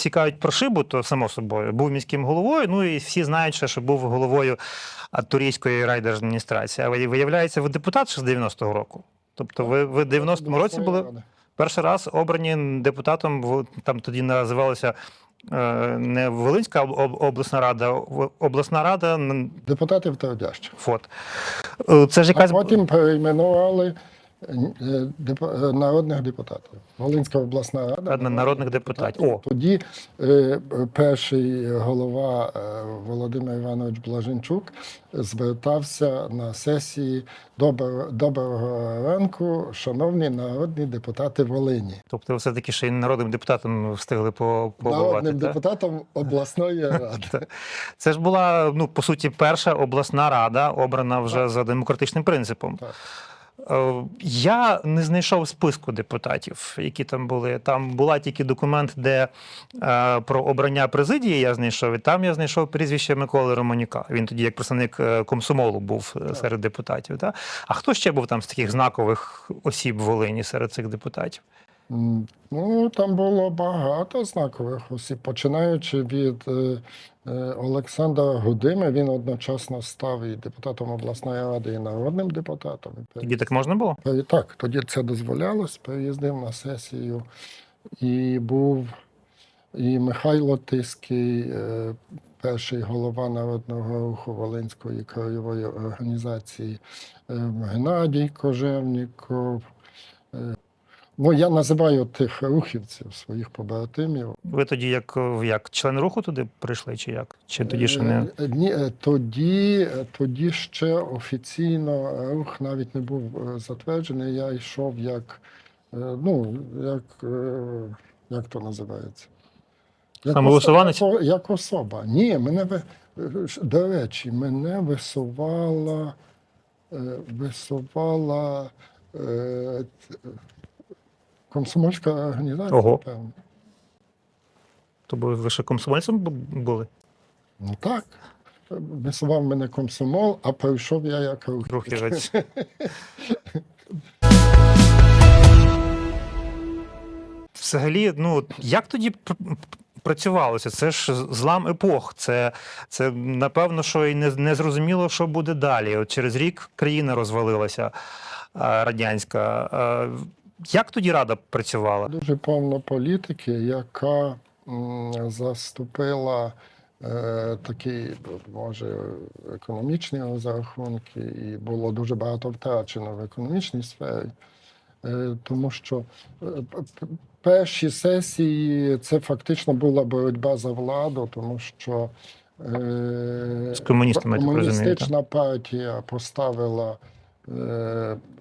всі кажуть про шибу, то само собою був міським головою. Ну і всі знають, ще, що був головою Турійської райдержадміністрації. А виявляється, ви депутат ще з 90-го року. Тобто, ви, ви в 90-му році були перший раз обрані депутатом. Там тоді називалося е, не Волинська об- об- обласна рада, а обласна рада. Депутатів Тердящих. От. Е, Це ж А якась потім перейменували деп- е, народних депутатів. Волинська обласна рада. Рада народних депутатів. О. Тоді е, перший голова е, Володимир Іванович Блаженчук звертався на сесії «Добро- Доброго ранку, шановні народні депутати Волині. Тобто, ви все-таки ще й народним депутатом встигли по- побувати. Народним так? депутатом обласної ради. Це ж була, ну, по суті, перша обласна рада, обрана вже за демократичним принципом. Так. Е, Я не знайшов списку депутатів, які там були. Там була тільки документ, де е, про обрання президії я знайшов, і там я знайшов прізвище Миколи Романюка. Він тоді, як представник е, комсомолу, був серед депутатів. Та? А хто ще був там з таких знакових осіб в Волині серед цих депутатів? Ну, там було багато знакових осіб, починаючи від е, е, Гудими, він одночасно став і депутатом обласної ради, і народним депутатом. Тоді так можна було? Так, тоді це дозволялось, переїздив на сесію. І був і Михайло Тиський, е, перший голова Народного руху Волинської краєвої організації, е, Геннадій Кожевніков. Ну, я називаю тих рухівців, своїх побратимів. Ви тоді як, як член руху туди прийшли, чи як? Чи тоді ще не. Е, Ні, е, тоді, е, тоді ще офіційно рух навіть не був затверджений. Я йшов як, ну, як, як то називається? Як Самовисуванець? особа- Як особа. Ні, мене до речі, мене висувала, висувала комсомольська організація. Ого. певно. То ви ще комсомольцем були? Ну так. Висував мене комсомол, а прийшов я як. Рухівець. Взагалі, ну як тоді працювалося? Це ж злам епох. Це, це напевно, що і не, не зрозуміло, що буде далі. От через рік країна розвалилася радянська. Як тоді рада працювала? Дуже повно політики, яка заступила е, такі, може, економічні розрахунки, і було дуже багато втрачено в економічній сфері. Е, тому що е, перші сесії це фактично була боротьба за владу, тому що е, З комуністами, комуністична партія поставила,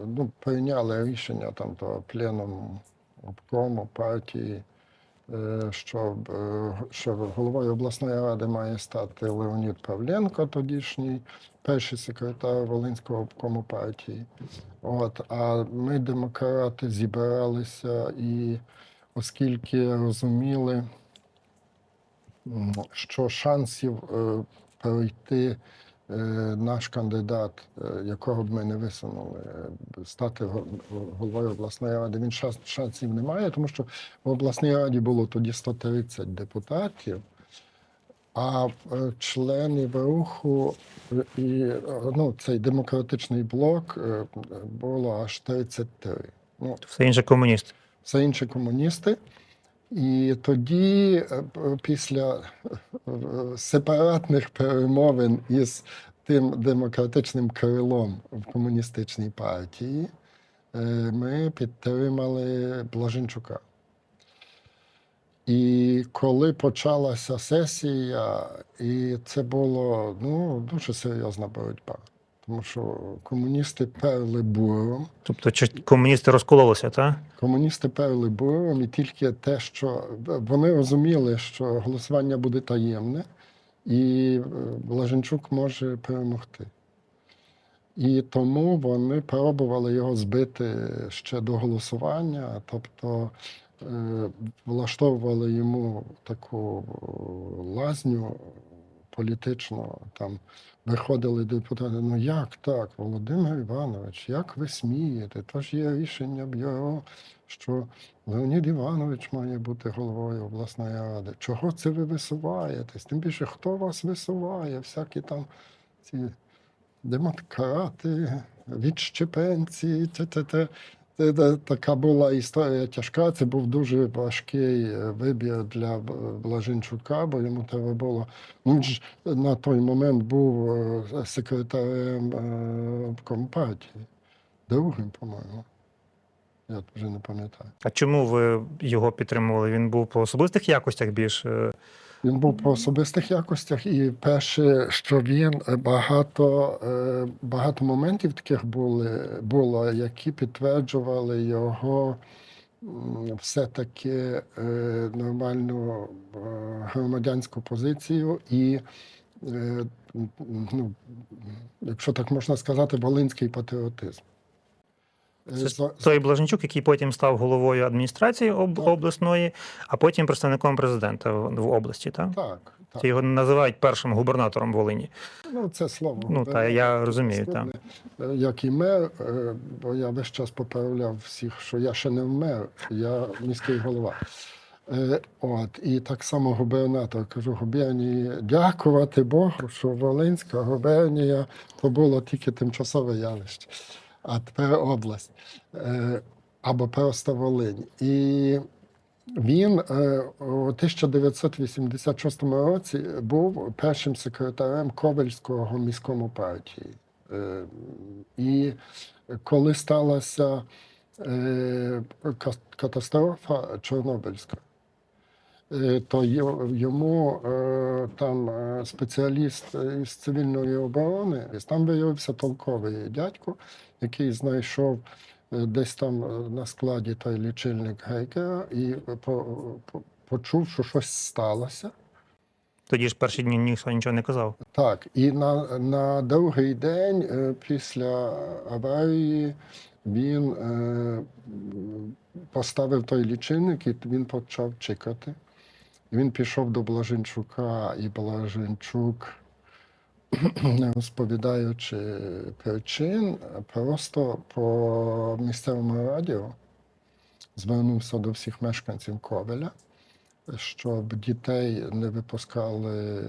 ну, прийняли рішення там того пленуму обкому партії, е, щоб, е, що головою обласної ради має стати Леонід Павленко, тодішній перший секретар Волинського обкому партії. От, а ми, демократи, зібралися і оскільки розуміли, що шансів е, пройти е, наш кандидат, е, якого б ми не висунули, е, стати головою обласної ради, він шанс- шансів не має, тому що в обласній раді було тоді 130 депутатів. А е, членів руху е, і е, ну, цей демократичний блок е, було аж 33. Ну, Все інше комуніст. все інші комуністи. І тоді, е, після е, сепаратних перемовин із тим демократичним крилом в комуністичній партії, е, ми підтримали Блаженчука. І коли почалася сесія, і це було ну, дуже серйозна боротьба, тому що комуністи перли буром. Тобто, чи комуністи розкололися, так? Комуністи перли буром, і тільки те, що вони розуміли, що голосування буде таємне, і е, Блаженчук може перемогти. І тому вони пробували його збити ще до голосування, тобто е, влаштовували йому таку лазню політичну. Там виходили депутати. Ну як так, Володимир Іванович, як ви смієте? То ж є рішення бюро, що Леонід Іванович має бути головою обласної ради. Чого це ви висуваєтесь? Тим більше, хто вас висуває? Всякі там ці демократи, відщепенці, те-те-те. Така була історія тяжка. Це був дуже важкий е, вибір для Б- Блаженчука, бо йому треба було. Він ж на той момент був е, секретарем е, компартії. Другим, по-моєму. Я вже не пам'ятаю. А чому ви його підтримували? Він був по особистих якостях більш. Він був по особистих якостях, і перше, що він е, багато, е, багато моментів таких були, було, які підтверджували його все-таки е, нормальну громадянську позицію і, ну, якщо так можна сказати, волинський патріотизм. Це той Блаженчук, який потім став головою адміністрації об- обласної, а потім представником президента в, області, так? Так, так. Це його називають першим губернатором Волині. Ну, це слово. Ну, та я розумію, так. Як і мер, е, бо я весь час поправляв всіх, що я ще не мер, я міський голова. Е, От, і так само губернатор кажу, губернії, дякувати Богу, що Волинська губернія то було тільки тимчасове явище, а тепер область Е, або просто Волинь. І він е, у 1986 році був першим секретарем Ковельського міському партії. Е, І коли сталася катастрофа Чорнобильська, то йому е, там е, спеціаліст із цивільної оборони, там виявився толковий дядько, який знайшов е, десь там е, на складі той лічильник Гейгера і по, по- почув, що щось сталося. Тоді ж перші дні ніхто нічого не казав. Так, і на, на другий день е, після аварії він е, поставив той лічильник і він почав чекати. Він пішов до Блаженчука, і Блаженчук, не розповідаючи причин, просто по місцевому радіо звернувся до всіх мешканців Ковеля, щоб дітей не випускали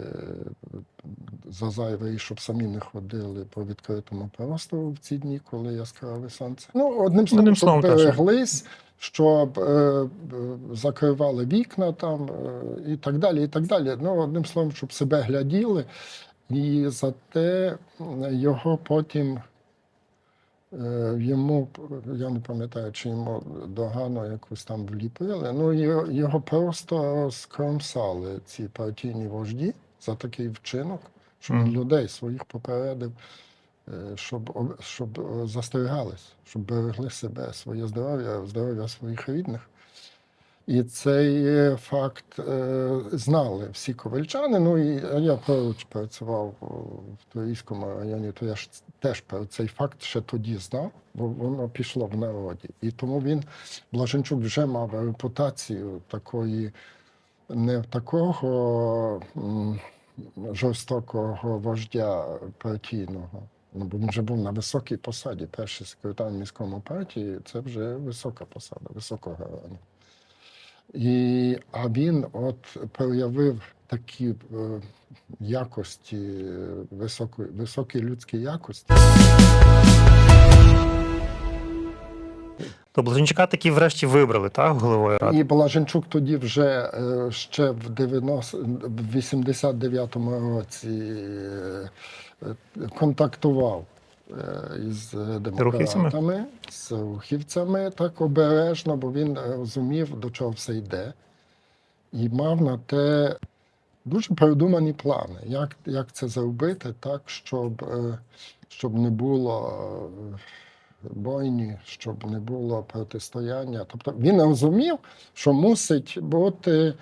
за зайве і щоб самі не ходили по відкритому простору в ці дні, коли яскраве сонце. Ну, одним словом, Одним щоб словом, береглись, щоб е, е, закривали вікна там е, і так далі. і так далі. Ну, одним словом, щоб себе гляділи. І зате його потім е, йому, я не пам'ятаю, чи йому догану якусь там вліпили. Ну, його, просто скромсали ці партійні вожді за такий вчинок, щоб mm. людей своїх попередив, е, щоб, об- щоб е, застерігались, щоб берегли себе, своє здоров'я, здоров'я своїх рідних. І цей е, факт е, знали всі ковальчани. Ну і я поруч працював в Турійському районі, то я ж теж про цей факт ще тоді знав, бо воно пішло в народі. І тому він, Блаженчук, вже мав репутацію такої, не такого жорстокого вождя партійного. Ну, бо він вже був на високій посаді. Перший секретар міському партії це вже висока посада, високого рангу. І, а він от проявив такі е, якості, е, високі, високі людські якості. То Блаженчука таки врешті вибрали, так, головою ради? І Блаженчук тоді вже е, ще в 90, в 89-му році е, контактував із демократами, з рухівцями так обережно, бо він розумів, до чого все йде. І мав на те дуже продумані плани, як, як це зробити так, щоб, е, щоб не було е, бойні, щоб не було протистояння. Тобто він розумів, що мусить бути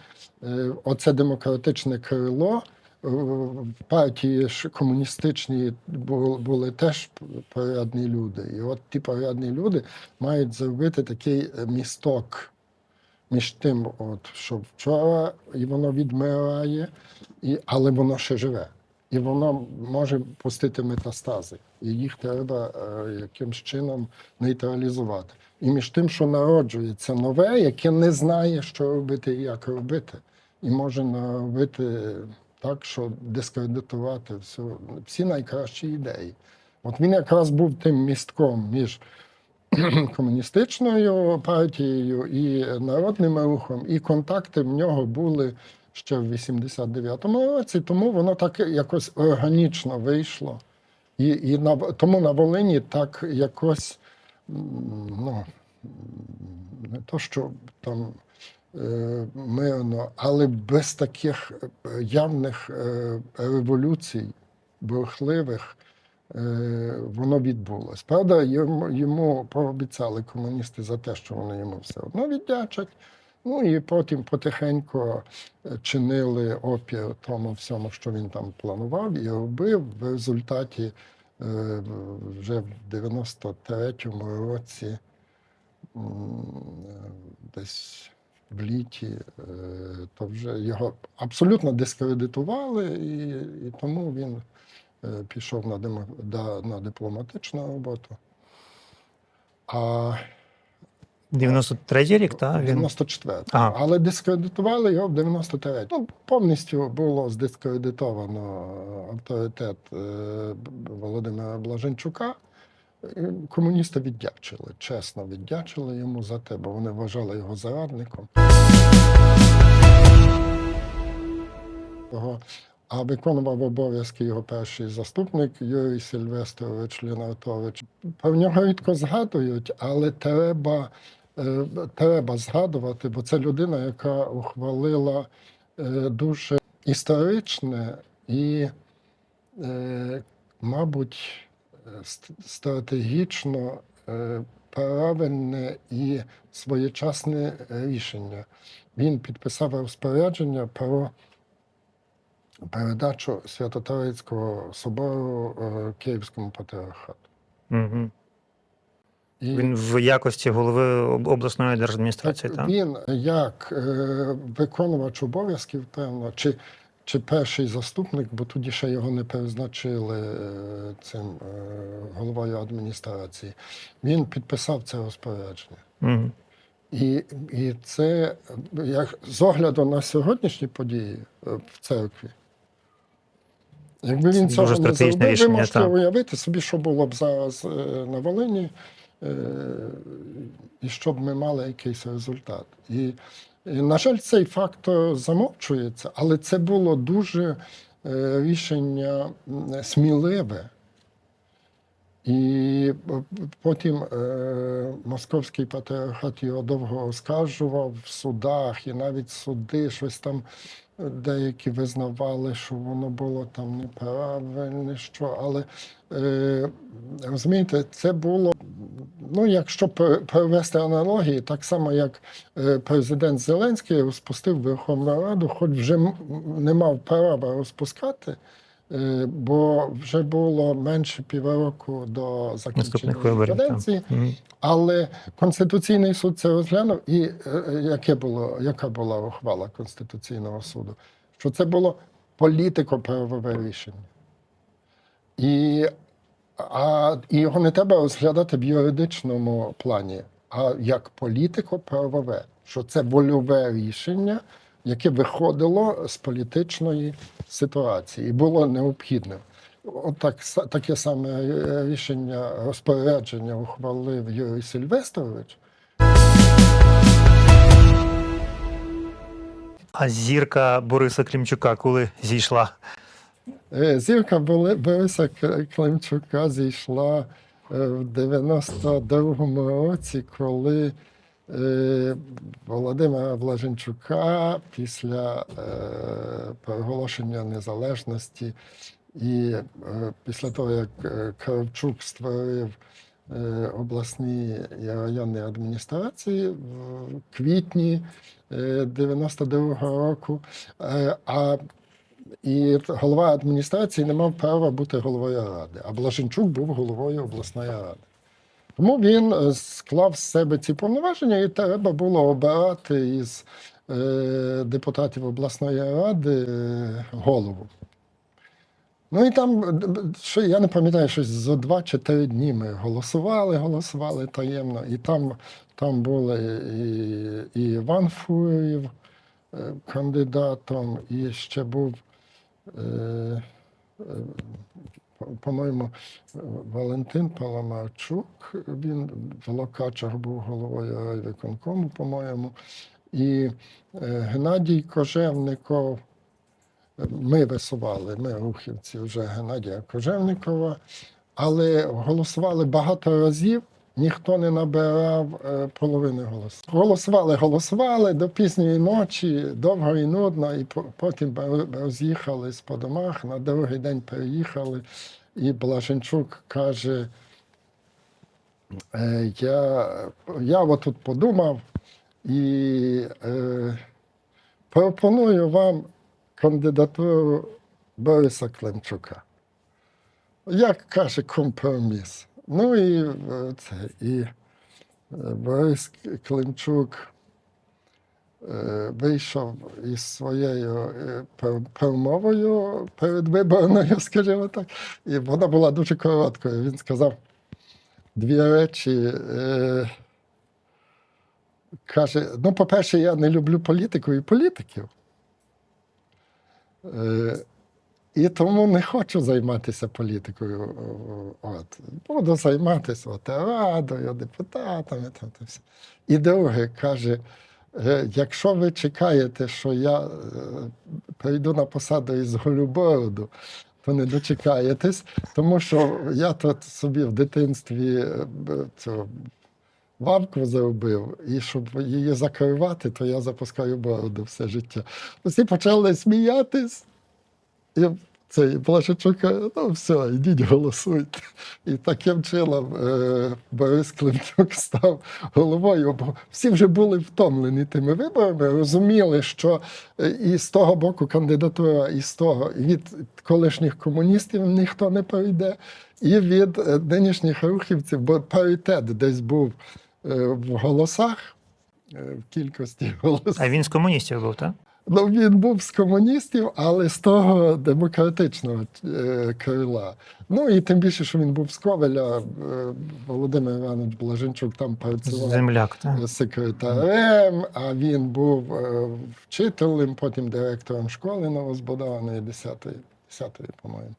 е, оце демократичне крило. Партії ж комуністичній бу- були теж порядні люди. І от ті порядні люди мають зробити такий е, місток між тим, от, що вчора і воно відмирає, і, але воно ще живе. і воно може пустити метастази. І їх треба е, якимсь чином нейтралізувати. І між тим, що народжується нове, яке не знає, що робити і як робити, і може наробити так, що дискредитувати всю, всі найкращі ідеї. От він якраз був тим містком між комуністичною партією і народним рухом, і контакти в нього були ще в 89-му році, тому воно так якось органічно вийшло. І, і на, тому на Волині так якось ну, не то, що там мирно, але без таких е, явних е, революцій, бурхливих, е, воно відбулось. Правда, йому, пообіцяли комуністи за те, що вони йому все одно віддячать. Ну і потім потихеньку е, чинили опір тому всьому, що він там планував і робив. В результаті е, вже в 93-му році, е, десь в літі, е, то вже його абсолютно дискредитували, і, і тому він е, пішов на, демо, да, на дипломатичну роботу. А 93-й рік, так? Він 94 Ага. Але дискредитували його в 93-й. Ну, повністю було здискредитовано авторитет е, Володимира Блаженчука. І Комуністи віддячили, чесно віддячили йому за те, бо вони вважали його зарадником. А виконував обов'язки його перший заступник Юрій Сильвестрович Лінартович. Про нього рідко згадують, але треба, е, треба згадувати, бо це людина, яка ухвалила е, дуже історичне і, е, мабуть, е, стратегічно е, правильне і своєчасне рішення. Він підписав розпорядження про передачу Свято-Троїцького собору е, Київському патріархату. угу. І він в якості голови обласної держадміністрації, так? він як е, виконувач обов'язків, певно, чи, чи перший заступник, бо тоді ще його не призначили е, цим е, головою адміністрації, він підписав це розпорядження. Угу. І, і це як з огляду на сьогоднішні події е, в церкві. Якби він Це цього не зробив, ви можете так. уявити собі, що було б зараз на Волині, і щоб ми мали якийсь результат. І, на жаль, цей фактор замовчується, але це було дуже е, рішення сміливе. І е, потім е, московський патріархат його довго оскаржував в судах, і навіть суди щось там е, деякі визнавали, що воно було там неправильне, що, але е, розумієте, це було. Ну, якщо провести аналогії, так само як е, президент Зеленський розпустив Верховну Раду, хоч вже не мав права розпускати, е, бо вже було менше півроку до закінчення каденції. Але Конституційний суд це розглянув, і е, яке було, яка була ухвала Конституційного суду? Що це було політико-правове рішення. І, а, його не треба розглядати в юридичному плані, а як політико-правове, що це вольове рішення, яке виходило з політичної ситуації і було необхідним. От са- таке саме е, рішення розпорядження ухвалив Юрій Сильвестрович. А зірка Бориса Клімчука, коли зійшла? Е, Зірка Бориса Климчука зійшла е, в 92-му році, коли е, Володимира Блаженчука після проголошення незалежності і після того, як Кравчук створив обласні і районні адміністрації в квітні е, 92-го року, а і голова адміністрації не мав права бути головою ради, а Блаженчук був головою обласної ради. Тому він е, склав з себе ці повноваження, і треба було обирати із е, депутатів обласної ради е, голову. Ну і там, що я не пам'ятаю, щось за два чи три дні ми голосували, голосували таємно. І там, там були і, і Іван Фурів кандидатом, і ще був, по-моєму, е, Валентин Паламарчук. Він в Локачах був головою райвиконкому, по-моєму. І е, Геннадій Кожевников. Ми висували, ми рухівці вже Геннадія Кожевникова, але голосували багато разів, ніхто не набирав е, половини голосу. Голосували, голосували до пізньої ночі, довго і нудно, і потім роз'їхались по домах, на другий день переїхали, і Блаженчук каже, е, я, я отут подумав і е, пропоную вам кандидатуру Бориса Климчука. Як каже компроміс. Ну і е, це і е, Борис Климчук е, вийшов із своєю промовою передвиборною, скажімо так, і вона була дуже короткою. Він сказав дві речі. Каже: ну, по-перше, я не люблю політику і політиків. І тому не хочу займатися політикою. От. Буду займатися от, радою, депутатами. Там, та все. І друге, каже, е, якщо ви чекаєте, що я е, прийду на посаду із Голюбороду, то не дочекаєтесь, тому що я тут собі в дитинстві е, цю лавку зробив, і щоб її закривати, то я запускаю бороду все життя. Всі почали сміятись. І цей Блажичук каже, ну все, йдіть голосуйте. І таким чином е, Борис Климчук став головою, бо всі вже були втомлені тими виборами, розуміли, що е, і з того боку кандидатура, і з того, від колишніх комуністів ніхто не пройде, і від е, нинішніх рухівців, бо паритет десь був е, в голосах, е, в кількості голосів. А він з комуністів був, так? Ну, він був з комуністів, але з того демократичного е, крила. Ну і тим більше, що він був з Ковеля, е, Володимир Іванович Блаженчук там працював Земляк, секретарем, а він був е, вчителем, потім директором школи новозбудованої 10-ї, 10-ї, по-моєму.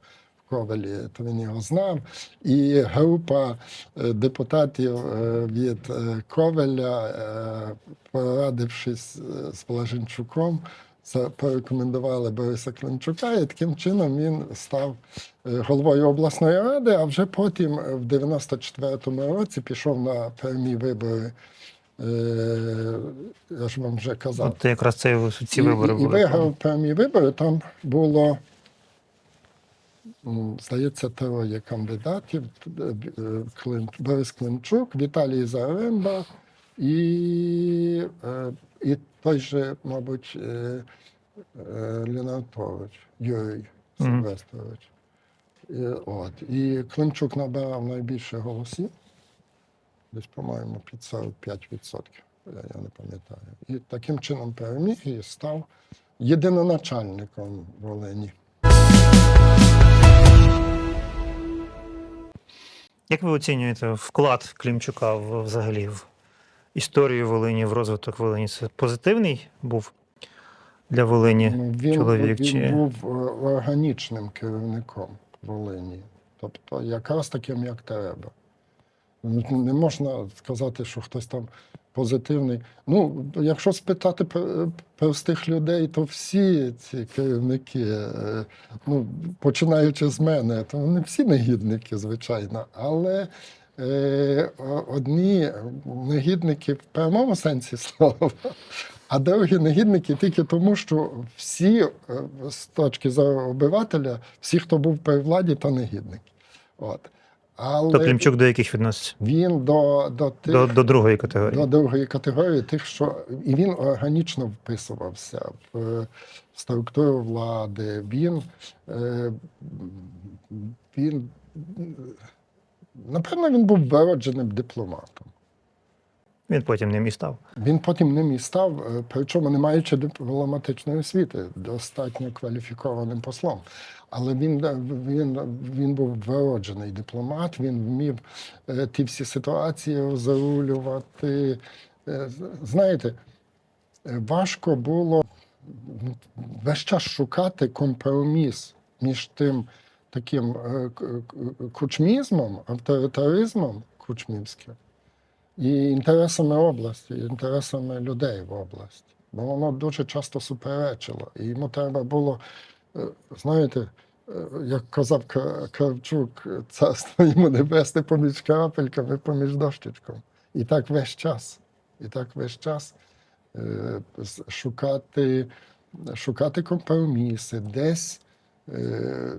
В Ковелі, то він його знав. І група е, депутатів е, від е, Ковеля, порадившись з Блаженчуком, порекомендували Бориса Климчука, і таким чином він став головою обласної ради, а вже потім, в 94-му році, пішов на прямі вибори. Я ж вам вже казав. От якраз це, ці вибори і, і виграв прямі вибори. Там було, здається, троє кандидатів: Е, Борис Климчук, Віталій Заремба і, е, і той же, мабуть, е, Лінартович, Юрій. Сильвестрович. І, от. і Климчук набирав найбільше голосів, десь, по-моєму, під 45%. Я, я не пам'ятаю. І таким чином переміг і став єдиноначальником Волині. Як ви оцінюєте вклад Клімчука в, взагалі в історію Волині, в розвиток Волині? Це позитивний був для Волині? Ну, він, чоловік він чи- був е, органічним керівником Волині, тобто якраз таким, як треба. Ну, Не можна сказати, що хтось там позитивний. Ну, якщо спитати простих людей, то всі ці керівники, е, ну, починаючи з мене, то вони всі негідники, звичайно. Але е, одні негідники в прямому сенсі слова, а другі негідники тільки тому, що всі, е, з точки зору обивателя, всі, хто був при владі, то негідники. От. Але То Клімчук до яких відноситься? він до, до тих До, до другої категорії. до другої категорії, тих, що і він органічно вписувався в, е, в структуру влади. Він, е, він напевно, він був виродженим дипломатом. Він потім ним і став. Він потім ним і став, е, причому не маючи дипломатичної освіти, достатньо кваліфікованим послом. Але він, він, він був вироджений дипломат, він вмів е, ті всі ситуації зарулювати. Е, Знаєте, е, важко було весь час шукати компроміс між тим таким кучмізмом, авторитаризмом кучмівським і інтересами області, інтересами людей в області. Бо воно дуже часто суперечило. І йому треба було, знаєте, е, як казав Кравчук, царство йому небесне поміж крапельками, поміж дощечком. І так весь час. І так весь час е, шукати, шукати компроміси, десь, е,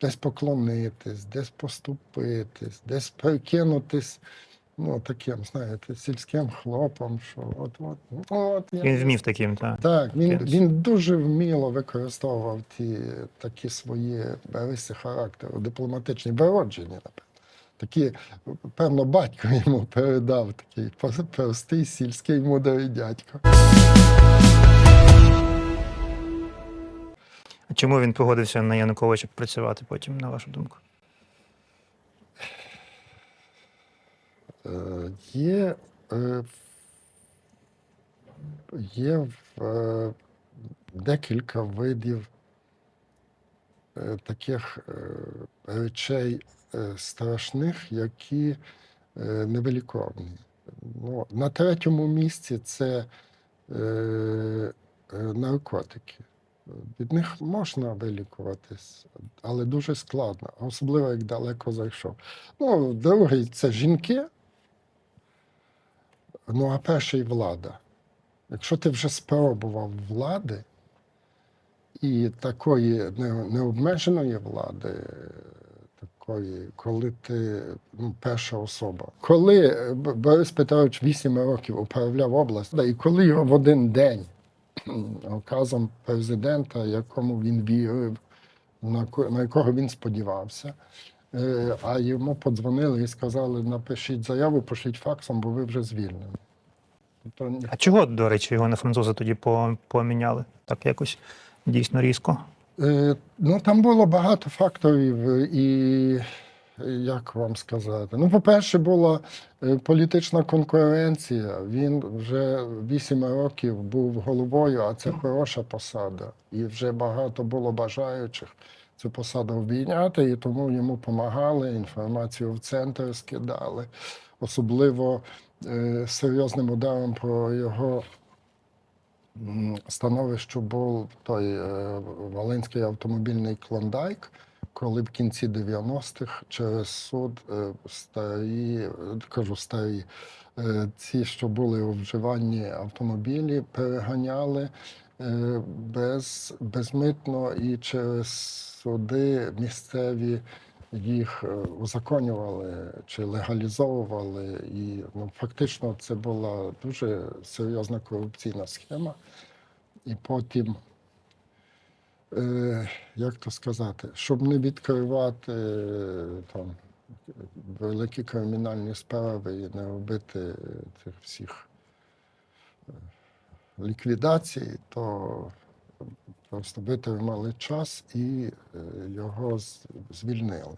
десь поклонитись, десь поступитись, десь прикинутись ну, таким, знаєте, сільським хлопом, що от, от, от я Він вмів таким, так. так, він, він дуже вміло використовував ті такі свої риси характеру, дипломатичні, вироджені, напевно. Такі, певно, батько йому передав такий простий сільський мудрий дядько. А чому він погодився на Януковича працювати потім, на вашу думку? Є, е, є е, декілька видів е, таких е, речей е, страшних, які е, невиліковні. Ну, на третьому місці це е, е, наркотики. Від них можна вилікуватись, але дуже складно, особливо як далеко зайшов. Ну, другий це жінки. Ну, а перший влада. Якщо ти вже спробував влади і такої необмеженої влади, такої, коли ти ну, перша особа. Коли е, Борис Петрович 8 років управляв областю, і коли його в один день указом президента, якому він вірив, на ко- на якого він сподівався, А йому подзвонили і сказали: напишіть заяву, пошліть факсом, бо ви вже звільнені. Тобто, А чого, до речі, його на французи тоді поміняли? Так якось дійсно різко. е, ну там було багато факторів, е, і е, як вам сказати? Ну, по-перше, була е, політична конкуренція. Він вже 8 років був головою, а це хороша посада. І вже багато було бажаючих цю посаду обійняти, і тому йому допомагали, інформацію в центр скидали. Особливо е, серйозним ударом про його становище був той е, Волинський автомобільний клондайк, коли в кінці 90-х через суд е, старі, кажу старі, е, ці, що були у вживанні автомобілі, переганяли без, безмитно і через суди місцеві їх е, узаконювали чи легалізовували. І ну, фактично це була дуже серйозна корупційна схема. І потім, е, як то сказати, щоб не відкривати е, там великі кримінальні справи і не робити цих всіх ліквідацій, то просто витримали час і е, його звільнили.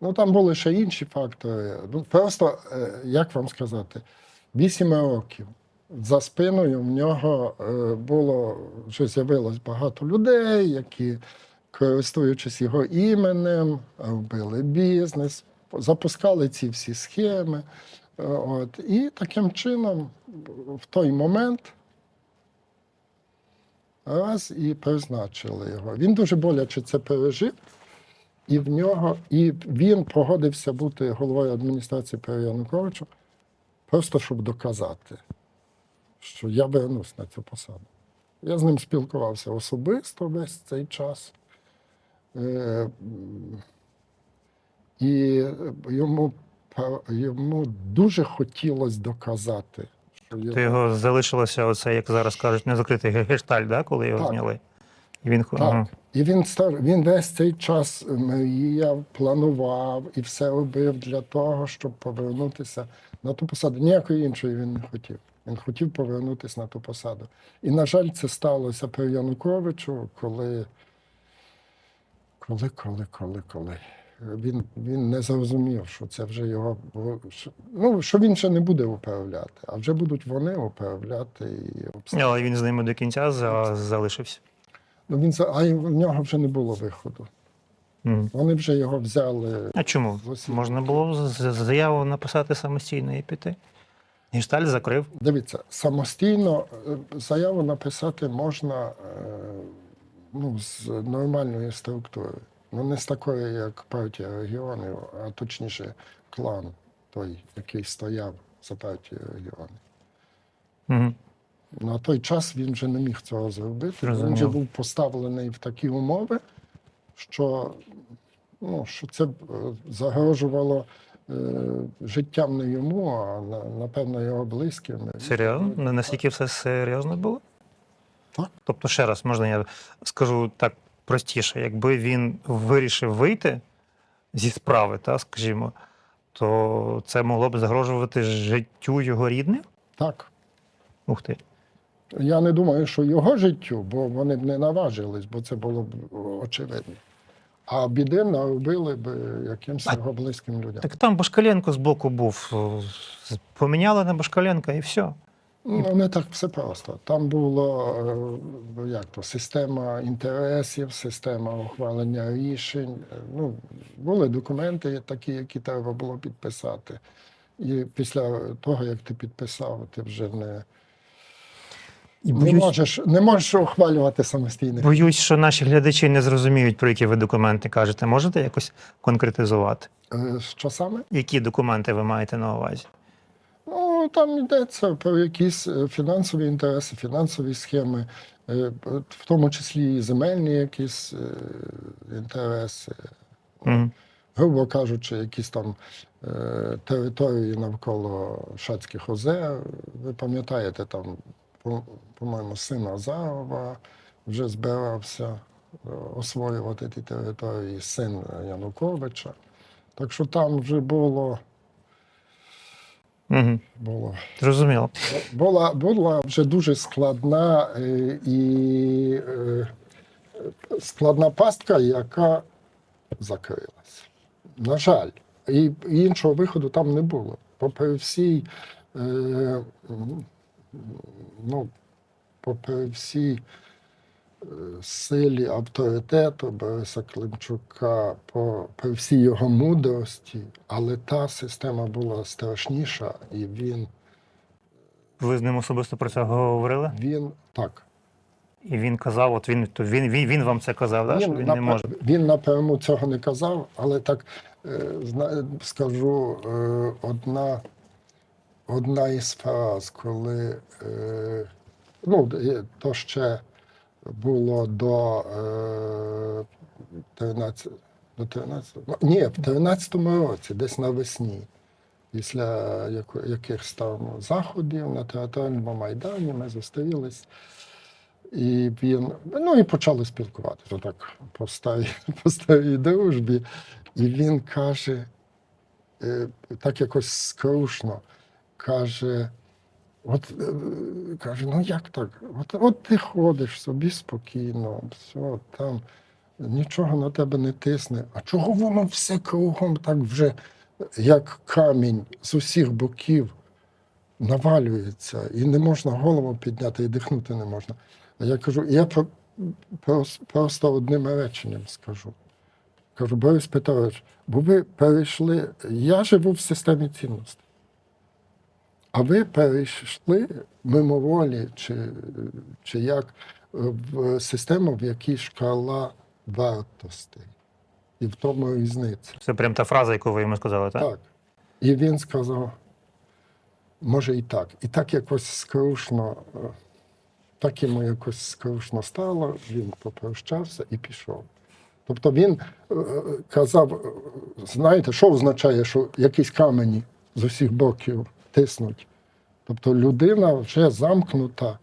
Ну там були ще інші фактори. Ну, просто, е, як вам сказати, вісім років. За спиною в нього е, було вже з'явилось багато людей, які, користуючись його іменем, робили бізнес, запускали ці всі схеми. От. І таким чином, в той момент, раз і призначили його. Він дуже боляче це пережив, і в нього, і він погодився бути головою адміністрації при Януковичу, просто щоб доказати, що я вернусь на цю посаду. Я з ним спілкувався особисто весь цей час. Е, І йому, йому дуже хотілося доказати, То його залишилося оце, як зараз кажуть, незакритий ге- гештальт, да, коли його Так. зняли. І він Так, ага. І він стар, він весь цей час мріяв, планував і все робив для того, щоб повернутися на ту посаду. Ніякої іншої він не хотів. Він хотів повернутися на ту посаду. І, на жаль, це сталося при Януковичу, коли, коли, коли, коли, коли. Він, він не зрозумів, що це вже його. що- Ну, що він ще не буде управляти, а вже будуть вони управляти і обставини. Але він з ними до кінця за- залишився. Ну, він, за- а в нього вже не було виходу. Мгм. Вони вже його взяли. А чому? Можна було заяву написати самостійно і піти. Гешталь закрив. Дивіться, самостійно е, заяву написати можна е, ну, з нормальної структури. Ну, не з такої, як партія регіонів, а точніше клан той, який стояв за партією регіонів. Угу. На той час він вже не міг цього зробити. Він вже був поставлений в такі умови, що, ну, що це е, загрожувало е, життям не йому, а напевно його близьким. Серйозно? Наскільки все серйозно було? Так. Тобто, ще раз, можна я скажу так простіше, якби він вирішив вийти зі справи, та, скажімо, то це могло б загрожувати життю його рідних? Так. Ух ти. Я не думаю, що його життю, бо вони б не наважились, бо це було б очевидно. А біди наробили б якимсь його близьким людям. Так там Башкаленко з боку був. Поміняли на Башкаленка і все. Ну, не так все просто. Там було е, як то, система інтересів, система ухвалення рішень. Е, Ну, були документи такі, які треба було підписати. І після того, як ти підписав, ти вже не, І не, можеш, не можеш ухвалювати самостійно. боюсь, що наші глядачі не зрозуміють, про які ви документи кажете. Можете якось конкретизувати? Е, Що саме? Які документи ви маєте на увазі? Ну, там йдеться про якісь е, фінансові інтереси, фінансові схеми, е, в тому числі і земельні якісь е, інтереси. Мгм. грубо кажучи, якісь там території навколо Шацьких озер. Ви пам'ятаєте, там, по- по-моєму, син Азарова вже збирався освоювати ті території, син Януковича. Так що там вже було, Було Зрозуміло. була, була вже дуже складна е, і е, складна пастка, яка закрилася. На жаль, і іншого виходу там не було. Попри всі, е, ну, попри всі силі авторитету Бориса Климчука, по, при всій його мудрості, але та система була страшніша, і він, Ви з ним особисто про це говорили? він так. І він казав, от він, то він, він, він вам це казав, да, що він не може. він напряму цього не казав, але так е, скажу е, одна, одна із фраз, коли е, ну, е, то ще було до е, 13, до 13, ну, ні, в 13-му році, десь навесні. Після якихось там заходів на театральному майдані ми зустрілись. І він, ну і почали спілкуватися так по старій, по старій дружбі. І він каже, е, так якось скрушно, каже, от е, каже, ну як так? От, от ти ходиш собі спокійно, все там нічого на тебе не тисне. А чого воно все кругом так вже, як камінь з усіх боків навалюється, і не можна голову підняти, і дихнути не можна. А я кажу, я про, прос- просто одним реченням скажу. Кажу, Борис Петрович, бо ви перейшли, я живу в системі цінностей. А ви перейшли мимоволі, чи, чи як в систему, в якій шкала вартостей. І в тому різниця. Це прям та фраза, яку ви йому сказали, так? Так. І він сказав, може і так. І так якось скрушно, так йому якось скрушно стало, він попрощався і пішов. Тобто він е, казав, знаєте, що означає, що якісь камені з усіх боків тиснуть. Тобто людина вже замкнута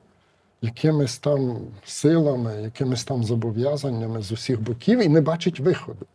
якимись там силами, якимись там зобов'язаннями з усіх боків і не бачить виходу.